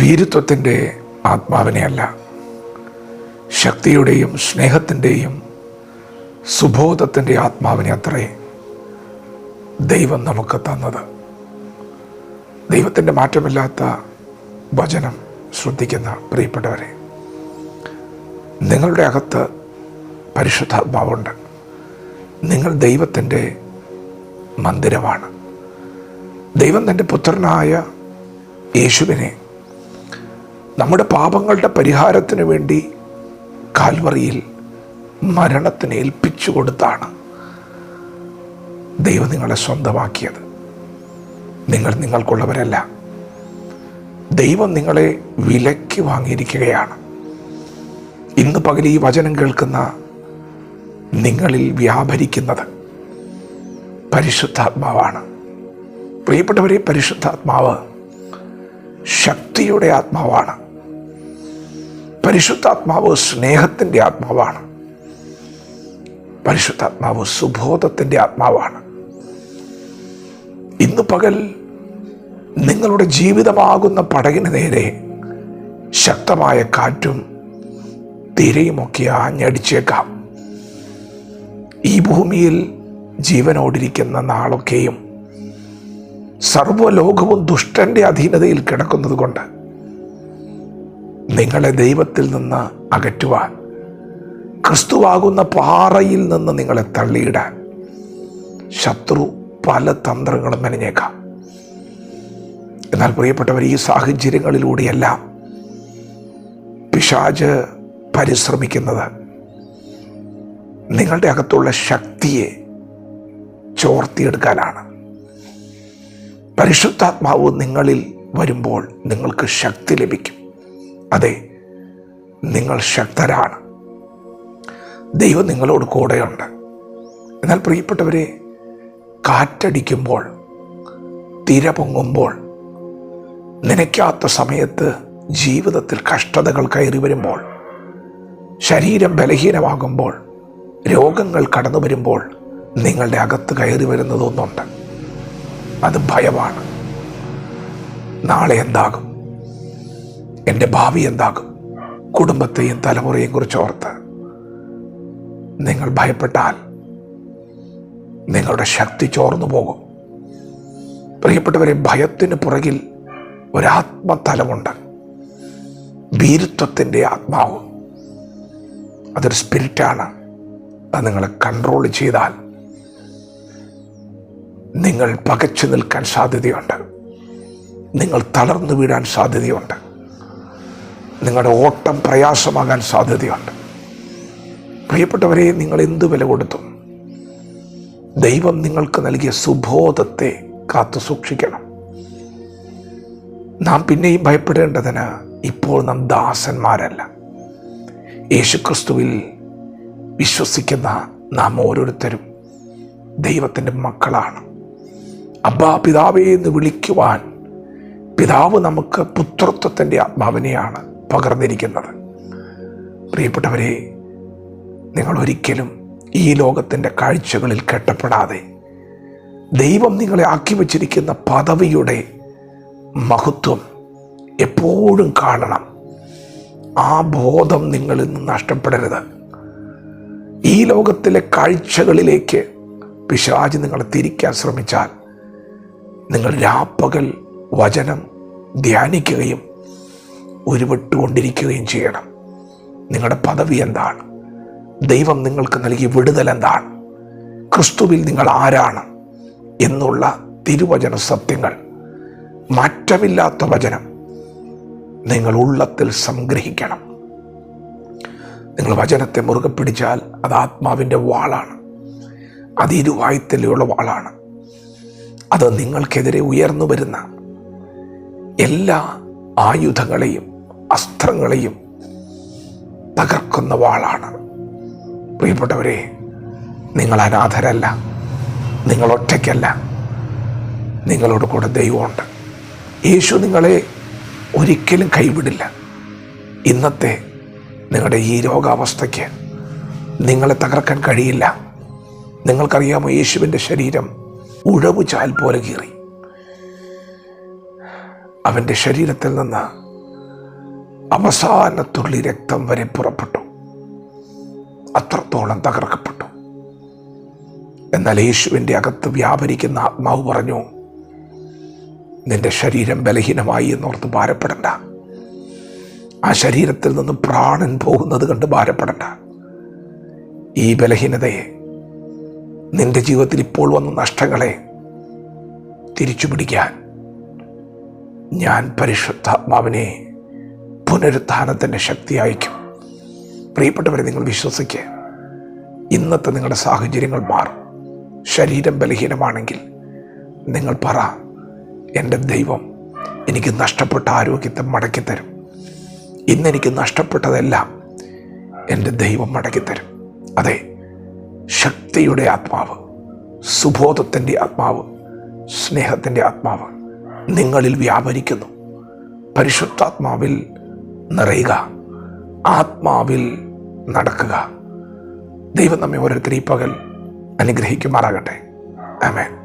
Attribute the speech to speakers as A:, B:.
A: ഭീരുത്വത്തിന്റെ ആത്മാവിനെയല്ല ശക്തിയുടെയും സ്നേഹത്തിന്റെയും സുബോധത്തിന്റെ ആത്മാവിനെ അത്രേ ദൈവം നമുക്ക് തന്നത്. ദൈവത്തിന്റെ മാറ്റമില്ലാത്ത വചനം ശ്രദ്ധിക്കുന്ന പ്രിയപ്പെട്ടവരെ നിങ്ങളുടെ അകത്ത് പരിശുദ്ധാത്മാവുണ്ട്. നിങ്ങൾ ദൈവത്തിന്റെ മന്ദിരമാണ്. ദൈവം തന്റെ പുത്രനായ യേശുവിനെ നമ്മുടെ പാപങ്ങളുടെ പരിഹാരത്തിന് വേണ്ടി കാൽവറിയിൽ മരണത്തിന് ഏൽപ്പിച്ചു കൊടുത്താണ് ദൈവം നിങ്ങളെ സ്വന്തമാക്കിയത്. നിങ്ങൾ നിങ്ങൾക്കുള്ളവരല്ല. ദൈവം നിങ്ങളെ വിലയ്ക്ക് വാങ്ങിയിരിക്കുകയാണ്. ഇന്ന് പകൽ ഈ വചനം കേൾക്കുന്ന നിങ്ങളിൽ വ്യാപരിക്കുന്നത് പരിശുദ്ധാത്മാവാണ്. പ്രിയപ്പെട്ടവരെ പരിശുദ്ധാത്മാവ് ശക്തിയുടെ ആത്മാവാണ്. പരിശുദ്ധാത്മാവ് സ്നേഹത്തിന്റെ ആത്മാവാണ്. പരിശുദ്ധാത്മാവ് സുബോധത്തിന്റെ ആത്മാവാണ്. ഇന്ന് പകൽ നിങ്ങളുടെ ജീവിതമാകുന്ന പടകിന് നേരെ ശക്തമായ കാറ്റും തിരയുമൊക്കെ ആഞ്ഞടിച്ചേക്കാം. ഈ ഭൂമിയിൽ ജീവനോടിരിക്കുന്ന നാളൊക്കെയും സർവലോകവും ദുഷ്ടന്റെ അധീനതയിൽ കിടക്കുന്നത് കൊണ്ട് നിങ്ങളെ ദൈവത്തിൽ നിന്ന് അകറ്റുവാൻ ക്രിസ്തുവാകുന്ന പാറയിൽ നിന്ന് നിങ്ങളെ തള്ളിയിടാൻ ശത്രു പല തന്ത്രങ്ങളും മെനഞ്ഞേക്കാം. എന്നാൽ പ്രിയപ്പെട്ടവർ ഈ സാഹചര്യങ്ങളിലൂടെയെല്ലാം പിശാജ് പരിശ്രമിക്കുന്നത് നിങ്ങളുടെ അകത്തുള്ള ശക്തിയെ ചോർത്തിയെടുക്കാനാണ്. പരിശുദ്ധാത്മാവ് നിങ്ങളിൽ വരുമ്പോൾ നിങ്ങൾക്ക് ശക്തി ലഭിക്കും. അതെ നിങ്ങൾ ശക്തരാണ്. ദൈവം നിങ്ങളോട് കൂടെയുണ്ട്. എന്നാൽ പ്രിയപ്പെട്ടവരെ കാറ്റടിക്കുമ്പോൾ തിര പൊങ്ങുമ്പോൾ നനയ്ക്കാത്ത സമയത്ത് ജീവിതത്തിൽ കഷ്ടതകൾ കയറി വരുമ്പോൾ ശരീരം ബലഹീനമാകുമ്പോൾ രോഗങ്ങൾ കടന്നു വരുമ്പോൾ നിങ്ങളുടെ അകത്ത് കയറി വരുന്നതൊന്നുണ്ട് അത് ഭയമാണ്. നാളെ എന്താകും? എന്റെ ഭാവി എന്താകും? കുടുംബത്തെയും തലമുറയെയും കുറിച്ച് ഓർത്ത്. നിങ്ങൾ ഭയപ്പെട്ടാൽ നിങ്ങളുടെ ശക്തി ചോർന്നു പോകും. പ്രിയപ്പെട്ടവരെ ഭയത്തിന് പുറകിൽ ഒരാത്മതലമുണ്ട്. ഭീരുത്വത്തിന്റെ ആത്മാവ്. അതൊരു സ്പിരിറ്റാണ്. അത് നിങ്ങളെ കൺട്രോൾ ചെയ്താൽ നിങ്ങൾ പകച്ചു നിൽക്കാൻ സാധ്യതയുണ്ട്. നിങ്ങൾ തളർന്നു വീഴാൻ സാധ്യതയുണ്ട്. നിങ്ങളുടെ ഓട്ടം പ്രയാസമാകാൻ സാധ്യതയുണ്ട്. പ്രിയപ്പെട്ടവരെ നിങ്ങൾ എന്ത് വില കൊടുത്തു ദൈവം നിങ്ങൾക്ക് നൽകിയ സുബോധത്തെ കാത്തു സൂക്ഷിക്കണം. നാം പിന്നെയും ഭയപ്പെടേണ്ടതിന് ഇപ്പോൾ നാം ദാസന്മാരല്ല. യേശുക്രിസ്തുവിൽ വിശ്വസിക്കുന്ന നാം ഓരോരുത്തരും ദൈവത്തിന്റെ മക്കളാണ്. അബ്ബാ പിതാവേ എന്ന് വിളിക്കുവാൻ പിതാവ് നമുക്ക് പുത്രത്വത്തിന്റെ ആത്മാവിനെയാണ് പകർന്നിരിക്കുന്നത്. പ്രിയപ്പെട്ടവരെ നിങ്ങൾ ഒരിക്കലും ഈ ലോകത്തിന്റെ കാഴ്ചകളിൽ കെട്ടപ്പെടാതെ ദൈവം നിങ്ങളെ ആക്കി വച്ചിരിക്കുന്ന പദവിയുടെ മഹത്വം എപ്പോഴും കാണണം. ആ ബോധം നിങ്ങളിൽ നിന്ന് നഷ്ടപ്പെടരുത്. ഈ ലോകത്തിലെ കാഴ്ചകളിലേക്ക് പിശാജ് നിങ്ങളെ തിരിക്കാൻ ശ്രമിച്ചാൽ നിങ്ങൾ രാപ്പകൽ വചനം ധ്യാനിക്കുകയും ഉരുവിട്ടുകൊണ്ടിരിക്കുകയും ചെയ്യണം. നിങ്ങളുടെ പദവി എന്താണ്? ദൈവം നിങ്ങൾക്ക് നൽകിയ വിടുതൽ എന്താണ്? ക്രിസ്തുവിൽ നിങ്ങൾ ആരാണ്? എന്നുള്ള തിരുവചന സത്യങ്ങൾ. മാറ്റമില്ലാത്ത വചനം. നിങ്ങൾ ഉള്ളത്തിൽ സംഗ്രഹിക്കണം. നിങ്ങൾ വചനത്തെ മുറുകെ പിടിച്ചാൽ അത് ആത്മാവിന്റെ വാളാണ്. അത് ഇരുവായുത്തലുള്ള വാളാണ്. അത് നിങ്ങൾക്കെതിരെ ഉയർന്നു വരുന്ന എല്ലാ ആയുധങ്ങളെയും അസ്ത്രങ്ങളെയും തകർക്കുന്ന വാളാണ് പ്രിയപ്പെട്ടവരെ നിങ്ങൾ അനാഥരല്ല നിങ്ങൾ ഒറ്റയ്ക്കല്ല നിങ്ങളോട് കൂടെ ദൈവമുണ്ട്. യേശു നിങ്ങളെ ഒരിക്കലും കൈവിടില്ല. ഇന്നത്തെ നിങ്ങളുടെ ഈ രോഗാവസ്ഥയ്ക്ക് നിങ്ങളെ തകർക്കാൻ കഴിയില്ല. നിങ്ങൾക്കറിയാമോ യേശുവിന്റെ ശരീരം ഉഴവു ചാൽ പോലെ കീറി. അവന്റെ ശരീരത്തിൽ നിന്ന് അവസാന തുള്ളി രക്തം വരെ പുറപ്പെട്ടു. അത്രത്തോളം തകർക്കപ്പെട്ടു. എന്നാൽ യേശുവിന്റെ അകത്ത് വ്യാപരിക്കുന്ന ആത്മാവ് പറഞ്ഞു നിന്റെ ശരീരം ബലഹീനമായി എന്നോർത്ത് ഭാരപ്പെടണ്ട. ആ ശരീരത്തിൽ നിന്ന് പ്രാണൻ പോകുന്നത് കണ്ട് ഭാരപ്പെടണ്ട. ഈ ബലഹീനതയെ നിന്റെ ജീവിതത്തിൽ ഇപ്പോൾ വന്ന നഷ്ടങ്ങളെ തിരിച്ചു പിടിക്കാൻ ഞാൻ പരിശുദ്ധാത്മാവിനെ പുനരുത്ഥാനത്തിന്റെ ശക്തി അയക്കും പ്രിയപ്പെട്ടവരെ നിങ്ങൾ വിശ്വസിക്കുക ഇന്നത്തെ നിങ്ങളുടെ സാഹചര്യങ്ങൾ മാറും. ശരീരം ബലഹീനമാണെങ്കിൽ നിങ്ങൾ പറ എന്റെ ദൈവം എനിക്ക് നഷ്ടപ്പെട്ട ആരോഗ്യത്തെ മടക്കിത്തരും ഇന്നെനിക്ക് നഷ്ടപ്പെട്ടതെല്ലാം എന്റെ ദൈവം മടക്കിത്തരും അതെ ശക്തിയുടെ ആത്മാവ് സുബോധത്തിന്റെ ആത്മാവ് സ്നേഹത്തിന്റെ ആത്മാവ് നിങ്ങളിൽ വ്യാപരിക്കുന്നു. പരിശുദ്ധാത്മാവിൽ നിറയുക. ആത്മാവിൽ നടക്കുക. ദൈവം നമ്മെ ഓരോരുത്തരും ഈ പകൽ അനുഗ്രഹിക്കുമാറാകട്ടെ. ആമേൻ.